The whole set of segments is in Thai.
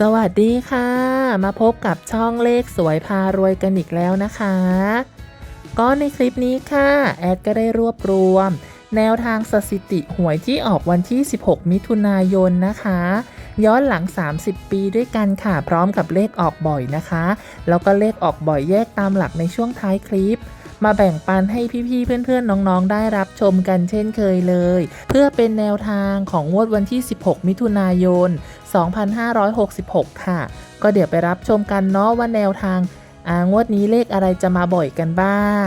สวัสดีค่ะ มาพบกับช่องเลขสวยพารวยกันอีกแล้วนะคะ ก็ในคลิปนี้ค่ะ แอดก็ได้รวบรวม แนวทางสถิติหวยที่ออกวันที่ 16 มิถุนายนนะคะ ย้อนหลัง 30 ปีด้วยกันค่ะ พร้อมกับเลขออกบ่อยนะคะ แล้วก็เลขออกบ่อยแยกตามหลักในช่วงท้ายคลิป มาแบ่งปันให้พี่ๆ เพื่อนๆ น้องๆ ได้รับชมกันเช่นเคยเลย เพื่อเป็นแนวทางของงวดวันที่ 16 มิถุนายน 2566 ค่ะ ก็เดี๋ยวไปรับชมกันเนาะว่าแนวทางอางวดนี้เลขอะไรจะมาบ่อยกันบ้าง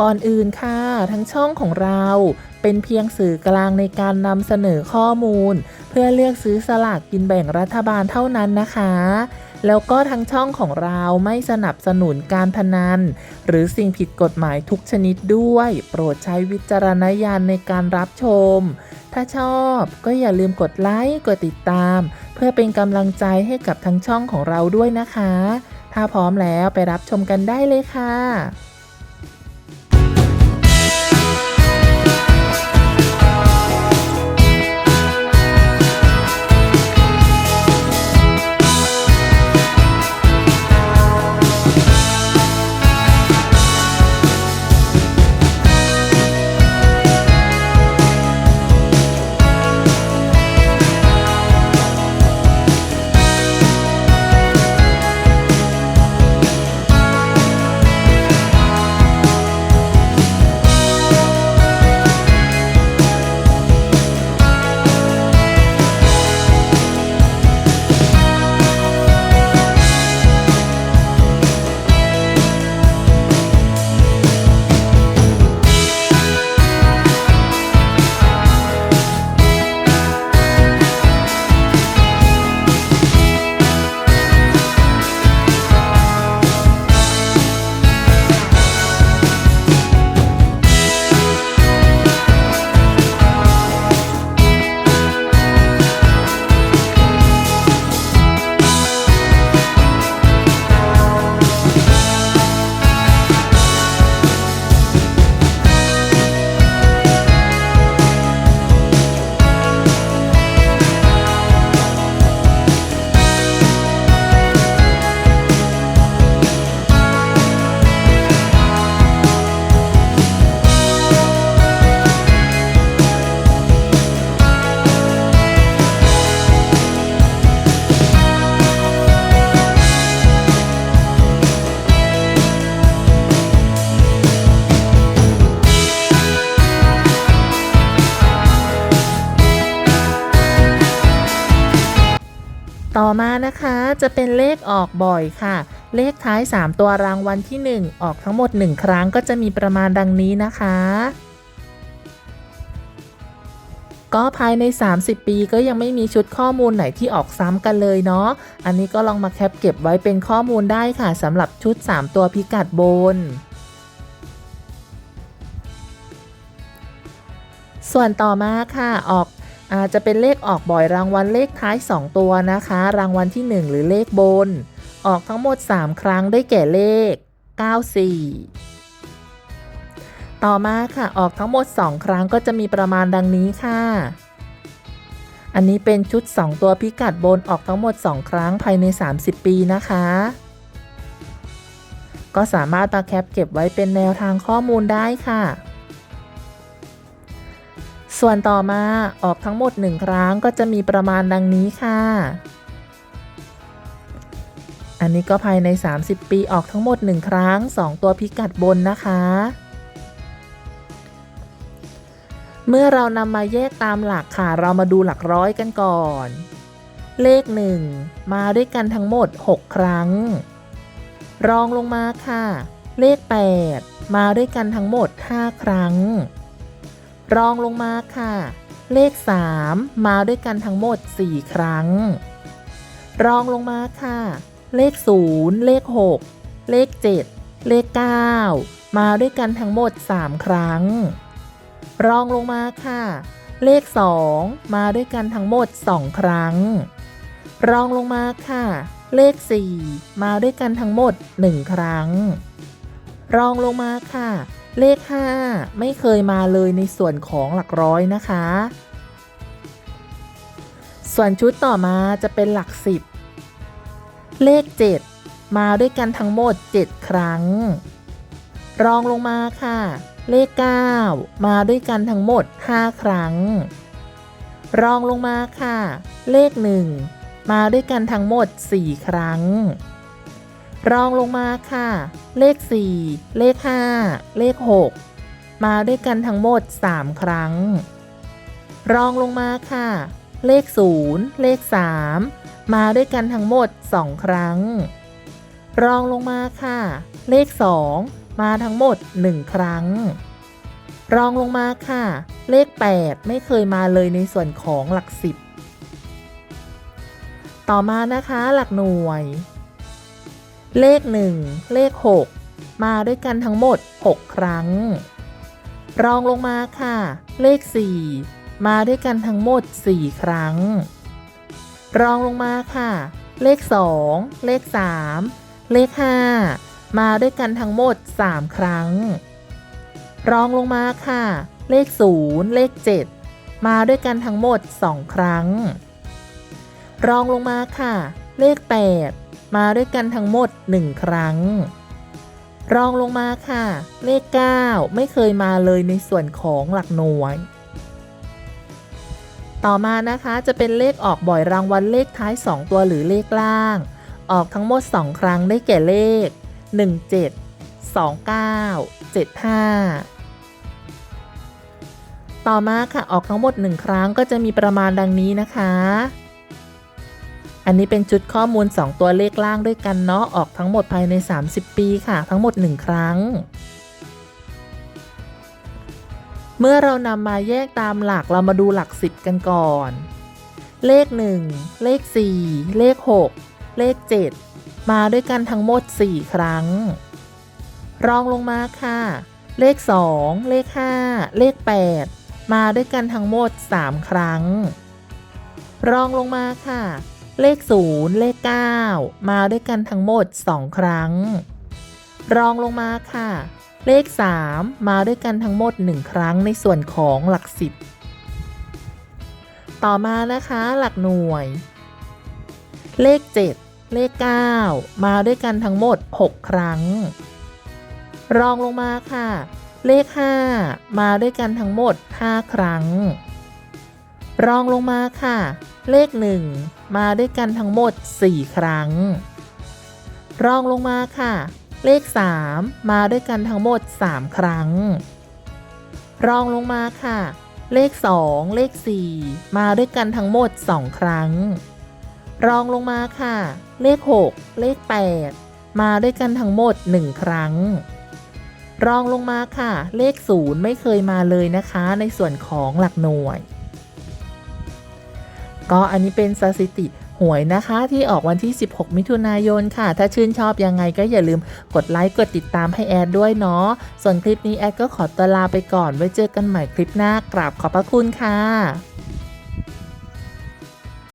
ก่อนอื่นค่ะ ทั้งช่องของเราเป็นเพียงสื่อกลางในการนำเสนอข้อมูล เพื่อเลือกซื้อสลากกินแบ่งรัฐบาลเท่านั้นนะคะ แล้วก็ทั้งช่องของเราไม่สนับสนุนการพนัน หรือสิ่งผิดกฎหมายทุกชนิดด้วย โปรดใช้วิจารณญาณในการรับชม ถ้าชอบก็อย่าลืมกดไลค์กดติดตาม เพื่อเป็นกำลังใจให้กับทั้งช่องของเราด้วยนะคะ ถ้าพร้อมแล้วไปรับชมกันได้เลยค่ะ มานะคะจะเป็นเลขออกบ่อยค่ะ เลขท้าย 3 ตัวรางวัลที่ 1 ออกทั้งหมด 1 ครั้งก็จะมีประมาณดังนี้นะคะ ก็ภายใน 30 ปีก็ยังไม่มีชุดข้อมูลไหนที่ออกซ้ำกันเลยเนาะ อันนี้ก็ลองมาแคปเก็บไว้เป็นข้อมูลได้ค่ะสำหรับชุด 3 ตัวพิกัดบนส่วนต่อมาค่ะออก อาจจะเป็นเลขออกบ่อยรางวัลเลขท้าย 2 ตัวนะคะ รางวัลที่ 1 หรือเลขบน ออกทั้งหมด 3 ครั้งได้แก่เลข 94 ต่อมาค่ะออกทั้งหมด 2 ครั้งก็จะมีประมาณดังนี้ค่ะ อันนี้เป็นชุด 2 ตัวพิกัดบนออกทั้งหมด 2 ครั้งภายใน 30 ปีนะคะ ก็สามารถมาแคปเก็บไว้เป็นแนวทางข้อมูลได้ค่ะ ส่วนต่อมาออกทั้งหมด 1 ครั้งก็จะมีประมาณดังนี้ค่ะ อันนี้ก็ภายใน 30 ปีออกทั้งหมด 1 ครั้ง 2 ตัวพิกัดบนนะคะ เมื่อเรานำมาแยกตามหลักค่ะ เรามาดูหลักร้อยกันก่อน เลข 1 มาด้วยกันทั้งหมด 6 ครั้ง รองลงมาค่ะ เลข 8 มาด้วยกันทั้งหมด 5 ครั้ง รองลงมาค่ะ เลข 3 มาด้วยกันทั้งหมด 4 ครั้ง รองลงมาค่ะ เลข 0 เลข 6 เลข 7 เลข 9 มาด้วยกันทั้งหมด 3 ครั้ง รองลงมาค่ะ เลข 2 มาด้วยกันทั้งหมด 2 ครั้ง รองลงมาค่ะ เลข 4 มาด้วยกันทั้งหมด 1 ครั้ง รองลงมาค่ะ เลข 5 ไม่เคยมาเลยในส่วนของหลักร้อยนะคะ ส่วนชุดต่อมาจะเป็นหลักสิบเลข 7 มาด้วยกันทั้งหมด 7 ครั้ง รองลงมาค่ะ เลข 9 มาด้วยกันทั้งหมด 5 ครั้ง รองลงมาค่ะ เลข 1 มาด้วยกันทั้งหมด 4 ครั้ง รองลงมาค่ะ เลข 4 เลข 5 เลข 6 มาด้วยกันทั้งหมด 3 ครั้ง รองลงมาค่ะ เลข 0 เลข 3 มาด้วยกันทั้งหมด 2 ครั้ง รองลงมาค่ะ เลข 2 มาทั้งหมด 1 ครั้ง รองลงมาค่ะ เลข 8 ไม่เคยมาเลยในส่วนของหลักสิบต่อมานะคะหลักหน่วย เลข 1 เลข 6 มาด้วยกันทั้งหมด 6 ครั้ง รองลงมาค่ะ เลข 4 มาด้วยกันทั้งหมด 4 ครั้ง รองลงมาค่ะ เลข 2 เลข 3 เลข 5 มาด้วยกันทั้งหมด 3 ครั้ง รองลงมาค่ะ เลข 0 เลข 7 มาด้วยกันทั้งหมด 2 ครั้ง รองลงมาค่ะ เลข 8 มาด้วยกันทั้งหมด 1 ครั้ง รองลงมาค่ะ เลข 9 ไม่เคยมาเลยในส่วนของหลักหน่วย ต่อมานะคะจะเป็นเลขออกบ่อยรางวัลเลขท้าย 2 ตัวหรือเลขล่าง ออกทั้งหมด 2 ครั้งได้แก่เลข 17 29 75ต่อมาค่ะออกทั้งหมด 1 ครั้งก็จะมีประมาณดังนี้นะคะ อันนี้เป็นชุดข้อมูล 2 ตัวเลขล่างด้วยกันเนาะออกทั้งหมดภายใน 30 ปีค่ะ ทั้งหมด 1 ครั้ง เมื่อเรานำมาแยกตามหลักเรามาดูหลัก 10 กันก่อน เลข 1 เลข 4 เลข 6 เลข 7 มาด้วยกันทั้งหมด 4 ครั้ง รองลงมาค่ะ เลข 2 เลข 5 เลข 8 มาด้วยกันทั้งหมด 3 ครั้ง รองลงมาค่ะ เลข 0 เลข 9 มาด้วยกันทั้งหมด 2 ครั้ง รองลงมาค่ะ เลข 3 มาด้วยกันทั้งหมด 1 ครั้งในส่วนของหลัก 10 ต่อมานะคะหลักหน่วย เลข 7 เลข 9 มาด้วยกันทั้งหมด 6 ครั้ง รองลงมาค่ะ เลข 5 มาด้วยกันทั้งหมด 5 ครั้ง รองลงมาค่ะ เลข 1 มาด้วยกันทั้งหมด 4 ครั้ง รองลงมาค่ะ เลข 3 มาด้วยกันทั้งหมด 3 ครั้ง รองลงมาค่ะ เลข 2 เลข 4 มาด้วยกันทั้งหมด 2 ครั้ง รองลงมาค่ะ เลข 6 เลข 8 มาด้วยกันทั้งหมด 1 ครั้งรองลงมาค่ะ เลข0ไม่เคยมาเลยนะคะ ในส่วนของหลักหน่วย ก็อันนี้เป็นสถิติหวยนะคะที่ออกวันที่ 16 มิถุนายนค่ะ ถ้าชื่นชอบยังไงก็อย่าลืมกดไลค์กดติดตามให้แอดด้วยเนาะ ส่วนคลิปนี้แอดก็ขอตัวลาไปก่อน ไว้เจอกันใหม่คลิปหน้ากราบขอบพระคุณค่ะ